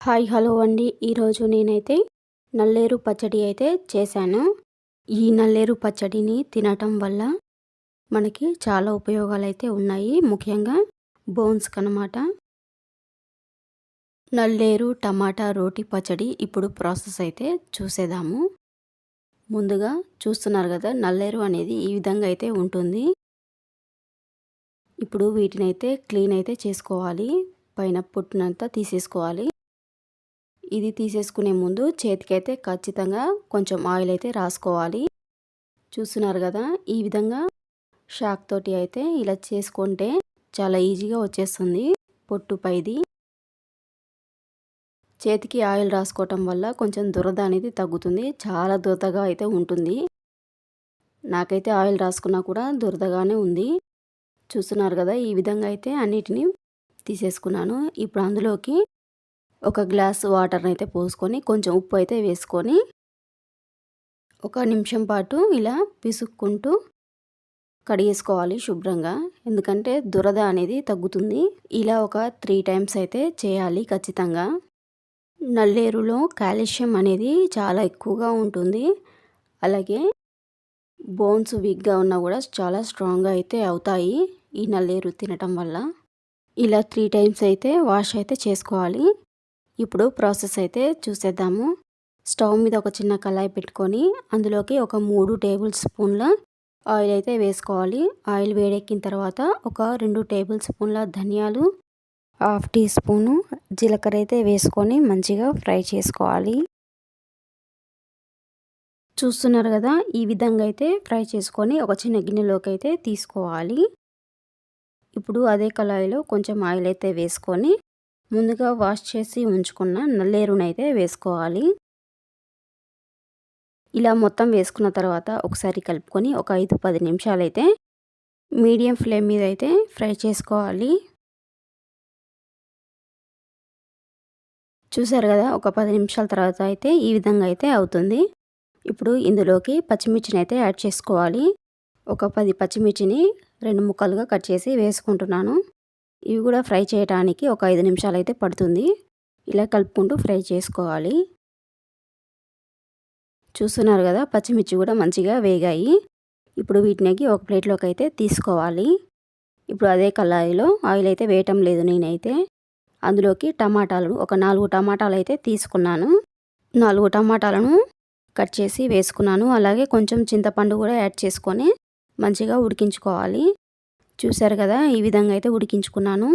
Hi hello అండి. ఈరోజు నేనైతే నల్లేరు పచ్చడి అయితే చేశాను. ఈ నల్లేరు పచ్చడిని తినటం వల్ల మనకి చాలా ఉపయోగాలు అయితే ఉన్నాయి. ముఖ్యంగా బోన్స్కి అనమాట నల్లేరు టమాటా రోటి పచ్చడి ఇప్పుడు ప్రాసెస్ అయితే చూసేదాము ముందుగా చూస్తున్నారు కదా నల్లేరు అనేది ఈ విధంగా అయితే ఉంటుంది. ఇప్పుడు వీటిని అయితే క్లీన్ అయితే చేసుకోవాలి. పైన పుట్టినంతా తీసేసుకోవాలి. ఇది తీసేసుకునే ముందు చేతికైతే ఖచ్చితంగా కొంచెం ఆయిల్ అయితే రాసుకోవాలి. చూస్తున్నారు కదా ఈ విధంగా షాక్ తోటి అయితే ఇలా చేసుకుంటే చాలా ఈజీగా వచ్చేస్తుంది పొట్టు పైది. చేతికి ఆయిల్ రాసుకోవటం వల్ల కొంచెం దురద అనేది తగ్గుతుంది చాలా దురదగా అయితే ఉంటుంది. నాకైతే ఆయిల్ రాసుకున్నా కూడా దురదగానే ఉంది. చూస్తున్నారు కదా ఈ విధంగా అయితే అన్నిటినీ తీసేసుకున్నాను. ఇప్పుడు అందులోకి ఒక గ్లాస్ వాటర్ని అయితే పోసుకొని కొంచెం ఉప్పు అయితే వేసుకొని ఒక నిమిషం పాటు ఇలా పిసుక్కుంటూ కడిగేసుకోవాలి శుభ్రంగా. ఎందుకంటే దురద అనేది తగ్గుతుంది. ఇలా ఒక త్రీ టైమ్స్ అయితే చేయాలి ఖచ్చితంగా. నల్లేరులో కాల్షియం అనేది చాలా ఎక్కువగా ఉంటుంది. అలాగే బోన్స్ వీక్గా ఉన్నా కూడా చాలా స్ట్రాంగ్గా అయితే అవుతాయి ఈ నల్లేరు తినటం వల్ల. ఇలా త్రీ టైమ్స్ అయితే వాష్ అయితే చేసుకోవాలి. ఇప్పుడు ప్రాసెస్ అయితే చూసేద్దాము. స్టవ్ మీద ఒక చిన్న కళాయి పెట్టుకొని అందులోకి ఒక మూడు టేబుల్ స్పూన్ల ఆయిల్ అయితే వేసుకోవాలి. ఆయిల్ వేడెక్కిన తర్వాత ఒక రెండు టేబుల్ స్పూన్ల ధనియాలు హాఫ్ టీ స్పూను జీలకర్ర అయితే వేసుకొని మంచిగా ఫ్రై చేసుకోవాలి. చూస్తున్నారు కదా ఈ విధంగా అయితే ఫ్రై చేసుకొని ఒక చిన్న గిన్నెలోకి అయితే తీసుకోవాలి. ఇప్పుడు అదే కళాయిలో కొంచెం ఆయిల్ అయితే వేసుకొని ముందుగా వాష్ చేసి ఉంచుకున్న నల్లేరునైతే వేసుకోవాలి. ఇలా మొత్తం వేసుకున్న తర్వాత ఒకసారి కలుపుకొని ఒక ఐదు పది నిమిషాలు అయితే మీడియం ఫ్లేమ్ మీద అయితే ఫ్రై చేసుకోవాలి. చూసారు కదా ఒక పది నిమిషాల తర్వాత అయితే ఈ విధంగా అయితే అవుతుంది. ఇప్పుడు ఇందులోకి పచ్చిమిర్చిని అయితే యాడ్ చేసుకోవాలి. ఒక పది పచ్చిమిర్చిని రెండు ముక్కలుగా కట్ చేసి వేసుకుంటున్నాను. ఇవి కూడా ఫ్రై చేయడానికి ఒక ఐదు నిమిషాలు అయితే పడుతుంది. ఇలా కలుపుకుంటూ ఫ్రై చేసుకోవాలి. చూస్తున్నారు కదా పచ్చిమిర్చి కూడా మంచిగా వేగాయి. ఇప్పుడు వీటిని ఒక ప్లేట్లోకి అయితే తీసుకోవాలి. ఇప్పుడు అదే కళాయిలో ఆయిల్ అయితే వేయటం లేదు నేనైతే. అందులోకి టమాటాలు ఒక నాలుగు టమాటాలు అయితే తీసుకున్నాను. నాలుగు టమాటాలను కట్ చేసి వేసుకున్నాను. అలాగే కొంచెం చింతపండు కూడా యాడ్ చేసుకొని మంచిగా ఉడికించుకోవాలి. చూశారు కదా ఈ విధంగా అయితే ఉడికించుకున్నాను.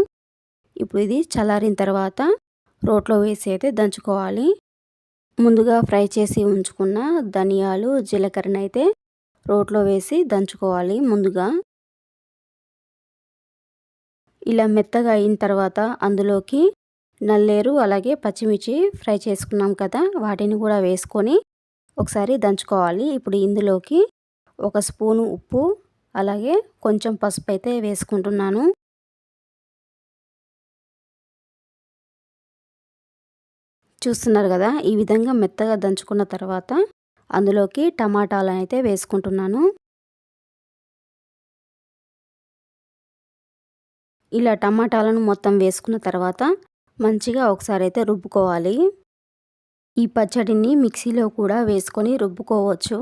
ఇప్పుడు ఇది చల్లారిన తర్వాత రోట్లో వేసి అయితే దంచుకోవాలి. ముందుగా ఫ్రై చేసి ఉంచుకున్న ధనియాలు జీలకర్రని అయితే రోట్లో వేసి దంచుకోవాలి ముందుగా. ఇలా మెత్తగా అయిన తర్వాత అందులోకి నల్లేరు అలాగే పచ్చిమిర్చి ఫ్రై చేసుకున్నాం కదా వాటిని కూడా వేసుకొని ఒకసారి దంచుకోవాలి. ఇప్పుడు ఇందులోకి ఒక స్పూను ఉప్పు అలాగే కొంచెం పసుపు అయితే వేసుకుంటున్నాను. చూస్తున్నారు కదా ఈ విధంగా మెత్తగా దంచుకున్న తర్వాత అందులోకి టమాటాలు అయితే వేసుకుంటున్నాను. ఇలా టమాటాలను మొత్తం వేసుకున్న తర్వాత మంచిగా ఒకసారి అయితే రుబ్బుకోవాలి. ఈ పచ్చడిని మిక్సీలో కూడా వేసుకొని రుబ్బుకోవచ్చు.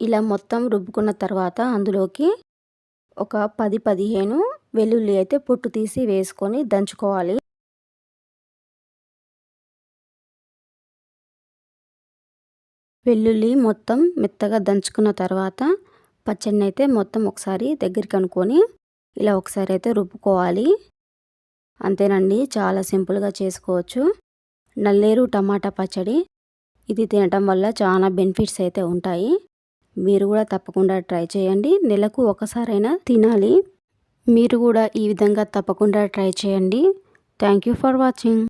ఇలా మొత్తం రుబ్బుకున్న తర్వాత అందులోకి ఒక పది పదిహేను వెల్లుల్లి అయితే పొట్టు తీసి వేసుకొని దంచుకోవాలి. వెల్లుల్లి మొత్తం మెత్తగా దంచుకున్న తర్వాత పచ్చడిని అయితే మొత్తం ఒకసారి దగ్గరికి అనుకొని ఇలా ఒకసారి అయితే రుబ్బుకోవాలి. అంతేనండి చాలా సింపుల్గా చేసుకోవచ్చు. నల్లేరు టమాటా పచ్చడి ఇది తినటం వల్ల చాలా బెనిఫిట్స్ అయితే ఉంటాయి. మీరు కూడా తప్పకుండా ట్రై చేయండి. నెలకు ఒకసారైనా తినాలి. మీరు కూడా ఈ విధంగా తప్పకుండా ట్రై చేయండి. Thank you for watching.